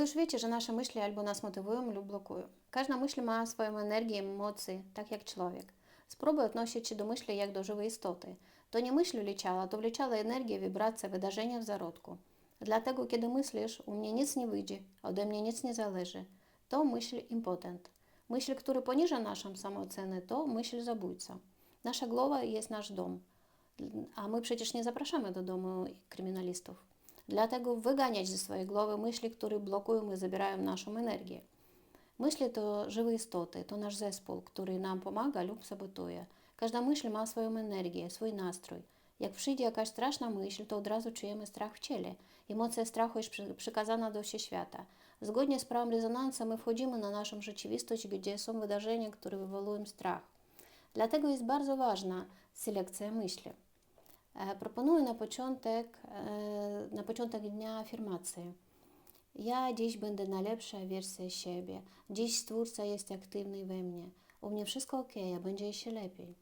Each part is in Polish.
Już wiecie, że nasze myśli albo nas motywują lub blokują. Każda myśl ma swoją energię, emocje, tak jak człowiek. Spróbuj odnosić się do myśli jak do żywej istoty. To nie myśl wliczała, to wliczała energia, wibracja, wydarzenia w zarodku. Dlatego, kiedy myślisz, u mnie nic nie wyjdzie, ode mnie nic nie zależy, to myśl impotent. Myśl, który poniża naszą samoocenę, to myśl zabójca. Nasza głowa jest nasz dom, a my przecież nie zapraszamy do domu kryminalistów. Dlatego wyganiać ze swojej głowy myśli, które blokują i zabierają naszą energię. Myśli to żywe istoty, to nasz zespół, który nam pomaga lub sabotuje. Każda myśl ma swoją energię, swój nastrój. Jak przyjdzie jakaś straszna myśl, to od razu czujemy strach w ciele. Emocja strachu jest przykazana do świata. Zgodnie z prawem rezonansu my wchodzimy na naszą rzeczywistość, gdzie są wydarzenia, które wywołują strach. Dlatego jest bardzo ważna selekcja myśli. E, Proponuję na początek, e, na początek dnia afirmację. Ja dziś będę najlepsza wersja siebie. Dziś Stwórca jest aktywny we mnie. U mnie wszystko ok, będzie jeszcze lepiej.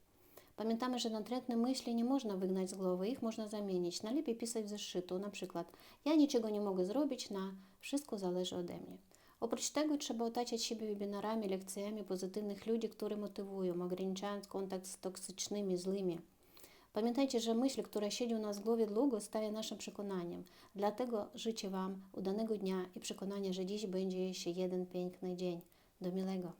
Pamiętamy, że natrętne myśli nie można wygnać z głowy, ich można zamienić. Najlepiej pisać w zeszytu, na przykład ja niczego nie mogę zrobić, na wszystko zależy ode mnie. Oprócz tego trzeba otaczać siebie webinarami, lekcjami pozytywnych ludzi, które motywują, ograniczając kontakt z toksycznymi, złymi. Pamiętajcie, że myśl, która siedzi u nas w głowie długo, staje naszym przekonaniem. Dlatego życzę Wam udanego dnia i przekonania, że dziś będzie jeszcze jeden piękny dzień. Do milego.